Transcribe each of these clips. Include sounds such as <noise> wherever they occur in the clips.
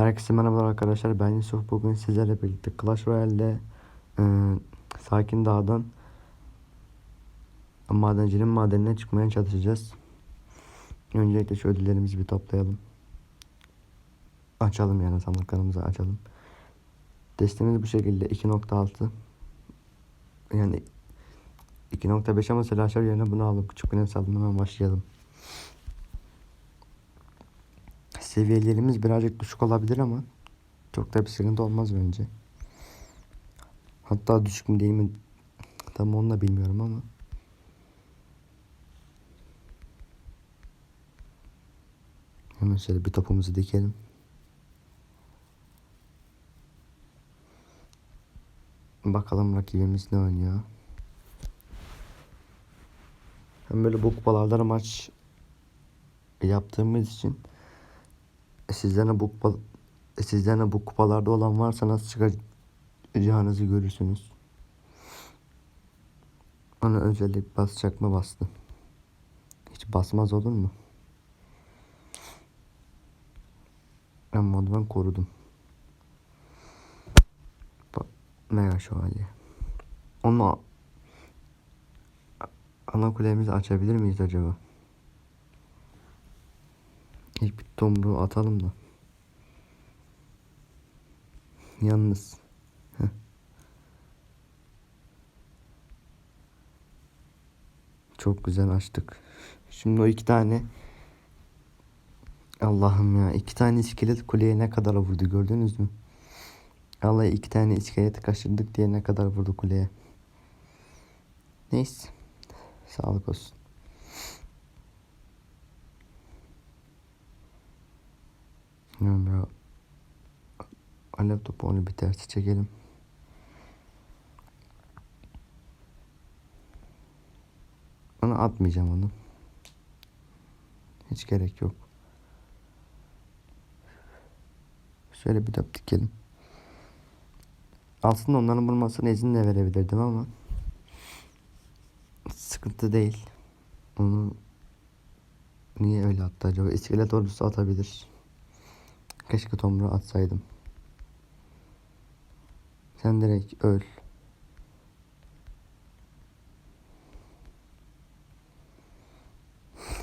Herkese merhabalar arkadaşlar. Ben Yusuf. Bugün sizlerle birlikte Clash Royale'de e, Sakin Dağ'dan madencinin madenine çıkmaya çalışacağız. Öncelikle şu ödüllerimizi bir toplayalım. Açalım yani sandıklarımızı açalım. Destemiz bu şekilde 2.6 yani 2.5 ama silahşör yerine bunu aldım. Küçük aldım hemen başlayalım. Seviyelerimiz birazcık düşük olabilir ama çok da bir sıkıntı olmaz bence. Hatta düşük mü değil mi tam onu da bilmiyorum ama. Hemen şöyle bir topumuzu dikelim. Bakalım rakibimiz ne oynuyor. Hem böyle bu kupalarda maç yaptığımız için sizden de bu kupa, sizden de bu kupalarda olan varsa nasıl çıkacağınızı görürsünüz. Ona özellik basacak mı bastı. Hiç basmaz olur mu? Ama onu ben korudum. Mega şövalye. Onu ana kulemizi açabilir miyiz acaba? İlk bir tomruğu atalım da. Yalnız. Çok güzel açtık. Şimdi o iki tane Allah'ım ya iki tane iskelet kuleye ne kadar vurdu gördünüz mü? Allah iki tane iskeleti kaçırdık diye ne kadar vurdu kuleye. Neyse. Sağlık olsun. Bilmiyorum ya. Alev topu onu bir tersi çekelim. Onu atmayacağım onu. Hiç gerek yok. Şöyle bir top dikelim. Aslında onların vurmasına izin de verebilirdim ama sıkıntı değil. Onu niye öyle attı acaba? İskelet ordusu atabilir. Keşke tomruğu atsaydım. Sen direkt öl.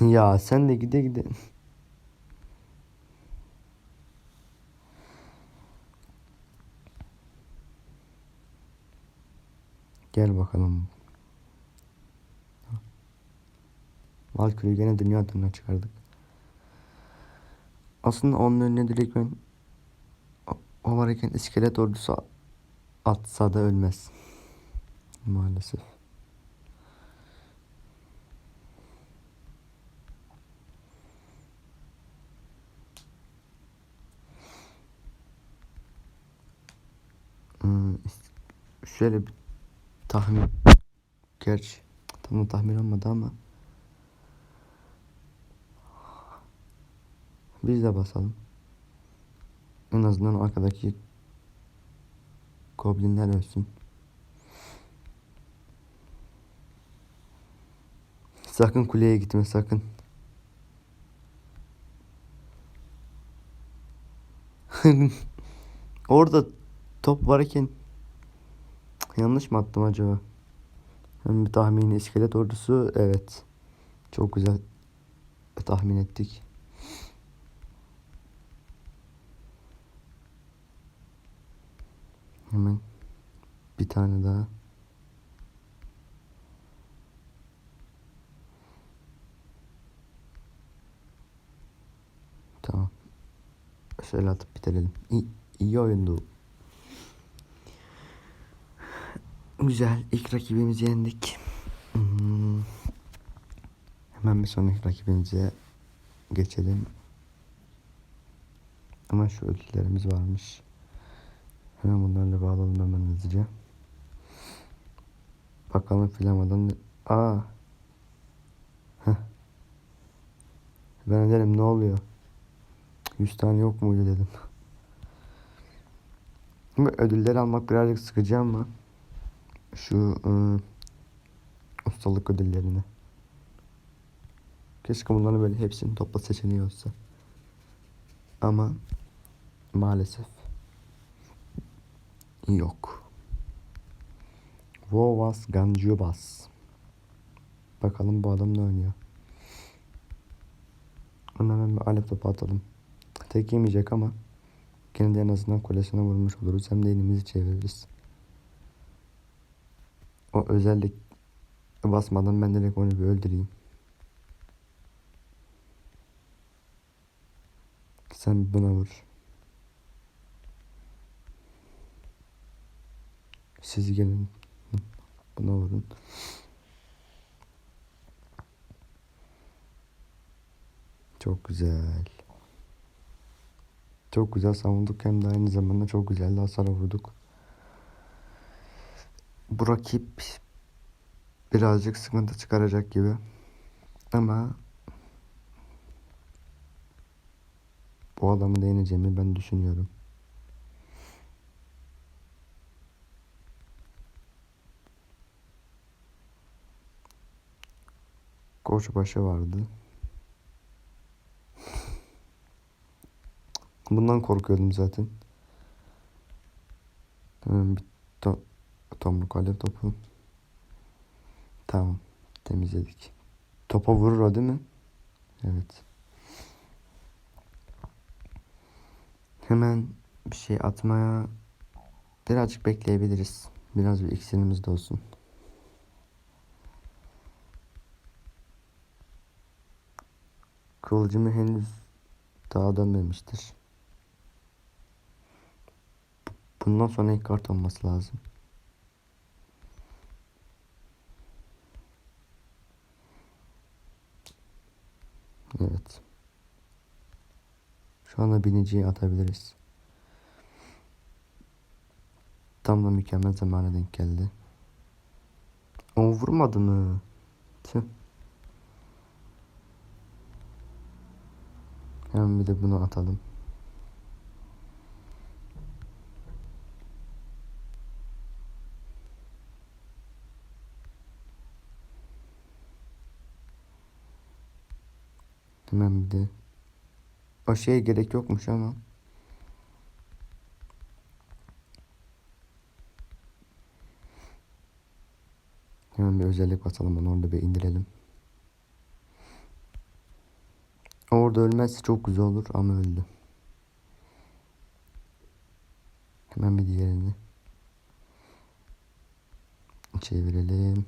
<laughs> ya sen de gide gide. Gel bakalım. Valkyrie'yi gene dünya turuna çıkardık. Aslında onun önüne direkt ben o- varken iskelet ordusu atsa da ölmez. Maalesef. Hmm, şöyle bir tahmin gerçi tam tahmin olmadı ama biz de basalım. En azından arkadaki goblinler ölsün. Sakın kuleye gitme sakın. <laughs> Orada top varken yanlış mı attım acaba? Hem bir tahmini iskelet ordusu evet. Çok güzel tahmin ettik. Hemen bir tane daha. Tamam. Şöyle atıp bitirelim. İyi, iyi oyundu. Güzel. İlk rakibimizi yendik. Hmm. Hemen bir sonraki rakibimize geçelim. Ama şu ödüllerimiz varmış. Hemen bunlarla bağlayalım hemen hızlıca. Bakalım filamadan. Aa. Heh. Ben dedim ne oluyor? 100 tane yok muydu dedim. Şimdi ödülleri almak birazcık sıkıcı ama şu ıı, ustalık ödüllerini. Keşke bunların böyle hepsini topla seçeneği olsa. Ama Maalesef. Yok. Vovas Gancubas. Bakalım bu adam ne oynuyor. Ona hemen bir alev topu atalım. Tek yemeyecek ama gene de en azından kulesine vurmuş oluruz. Hem de elimizi çeviririz. O özellik basmadan ben direkt onu bir öldüreyim. Sen buna vur. Siz gelin. Buna vurun. Çok güzel. Çok güzel savunduk hem de aynı zamanda çok güzel de hasar vurduk. Bu rakip birazcık sıkıntı çıkaracak gibi. Ama bu adamı da yeneceğimi ben düşünüyorum. Koçbaşı vardı. Bundan korkuyordum zaten. Hemen bir to tomruk alev topu. Tamam. Temizledik. Topa vurur o değil mi? Evet. Hemen bir şey atmaya birazcık bekleyebiliriz. Biraz bir iksirimiz de olsun. Kıvılcımı henüz daha dönmemiştir. Bundan sonra ilk kart olması lazım. Evet. Şu anda biniciyi atabiliriz. Tam da mükemmel zamana denk geldi. O vurmadı mı? Tüh. Hemen bir de bunu atalım. Hemen bir de o şeye gerek yokmuş ama Hemen bir özellik basalım onu orada bir indirelim. Orada ölmezse çok güzel olur ama öldü. Hemen bir diğerini çevirelim.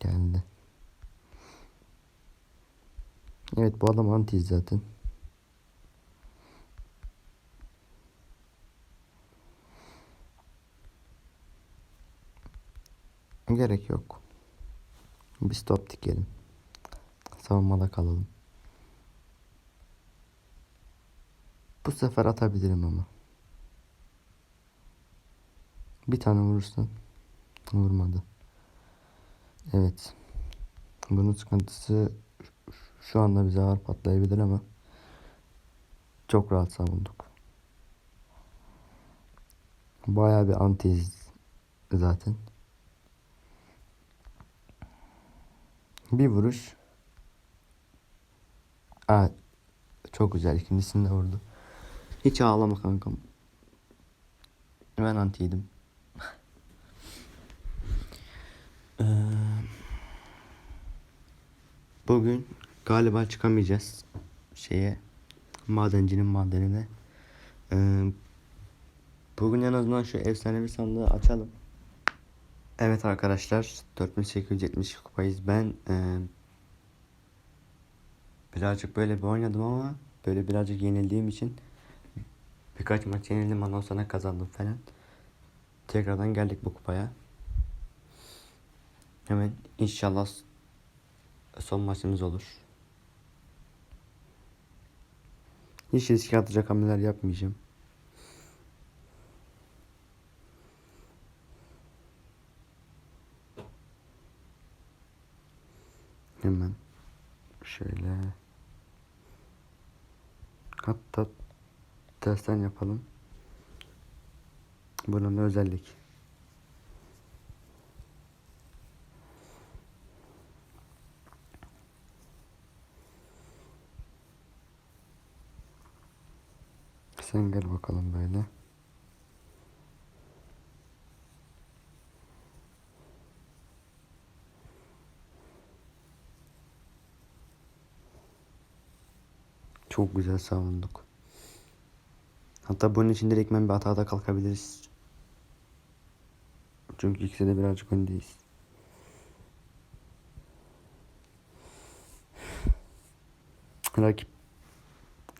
Geldi. Evet bu adam anti zaten. Gerek yok. Bir stop dikelim. Savunmada kalalım. Bu sefer atabilirim ama. Bir tane vurursan. Vurmadı. Evet. Bunun sıkıntısı şu anda bize ağır patlayabilir ama çok rahat savunduk. Bayağı bir antiyiz zaten. Bir vuruş. Aa, çok güzel. İkincisini de vurdu. Hiç ağlama kankam. Ben antiydim. <laughs> Ee, bugün galiba çıkamayacağız şeye madencinin madenine. Ee, bugün en azından şu efsanevi sandığı açalım. Evet arkadaşlar 4870 kupayız. Ben e, birazcık böyle bir oynadım ama böyle birazcık yenildiğim için birkaç maç yenildim ondan sonra kazandım falan. Tekrardan geldik bu kupaya. Hemen inşallah son maçımız olur. Hiç riske atacak hamleler yapmayacağım. Hemen şöyle hatta tersten yapalım. Bunun özellik. Sen gel bakalım böyle. Çok güzel savunduk. Hatta bunun için direkt ben bir hatada kalkabiliriz. Çünkü ikisi de birazcık öndeyiz. Rakip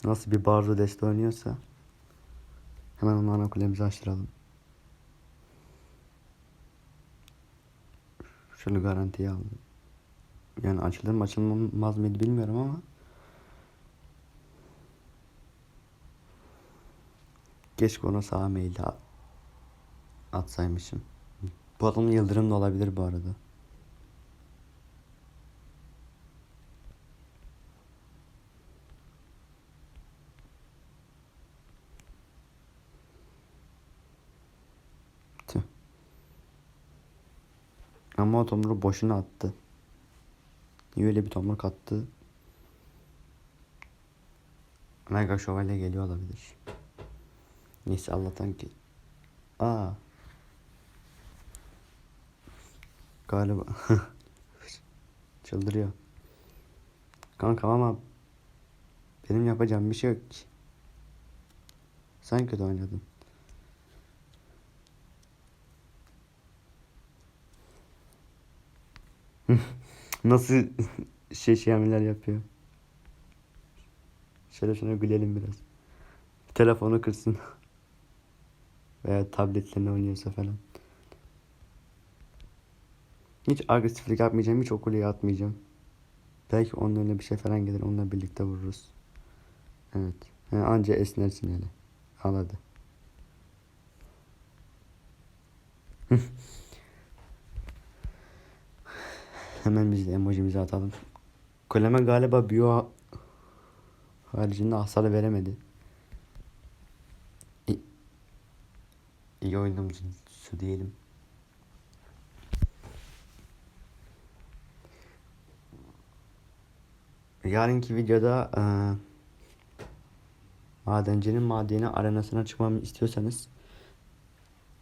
nasıl bir barzo deste oynuyorsa hemen onu ana kulemize açtıralım. Şöyle garantiye aldım. Yani açılır mı açılmaz mıydı bilmiyorum ama Keşke ona meyilli at- atsaymışım. Bu adamın yıldırım da olabilir bu arada. Tüh. Ama o tomruğu boşuna attı. Niye öyle bir tomruk attı? Mega şövalye geliyor olabilir. Neyse Allah'tan ki. Aa. Galiba. <laughs> Çıldırıyor. Kanka ama benim yapacağım bir şey yok ki. Sen kötü oynadın. <laughs> Nasıl şey şey yapıyor. Şöyle şuna gülelim biraz. Telefonu kırsın. <laughs> Veya tabletlerine oynuyorsa falan. Hiç agresiflik yapmayacağım. Hiç okuluya atmayacağım. Belki önüne bir şey falan gelir. Onunla birlikte vururuz. Evet. Yani anca esnersin hele. Al hadi. <laughs> Hemen biz de emojimizi atalım. Koleme galiba biyo haricinde hasar veremedi. İyi şu diyelim. Yarınki videoda eee madencinin madeni arenasına çıkmamı istiyorsanız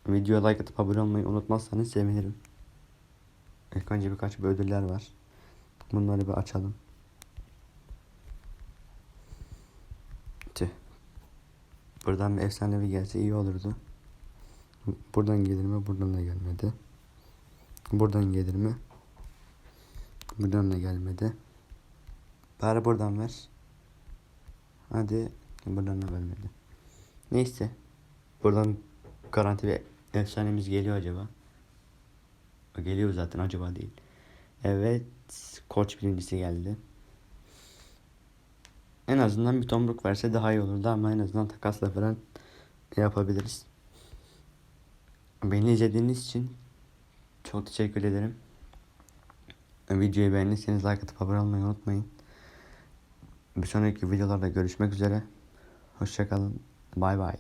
videoya like atıp abone olmayı unutmazsanız sevinirim. İlk önce birkaç bir ödüller var. Bunları bir açalım. Tüh. Buradan bir efsanevi gelse iyi olurdu. Buradan gelir mi? Buradan da gelmedi. Buradan gelir mi? Buradan da gelmedi. Bari buradan ver. Hadi. Buradan da vermedi. Neyse. Buradan garanti bir efsanemiz geliyor acaba. Geliyor zaten acaba değil. Evet. Koç birincisi geldi. En azından bir tomruk verse daha iyi olurdu ama en azından takasla falan yapabiliriz. Beni izlediğiniz için çok teşekkür ederim. Videoyu beğendiyseniz like atıp abone olmayı unutmayın. Bir sonraki videolarda görüşmek üzere. Hoşçakalın. Bay bay.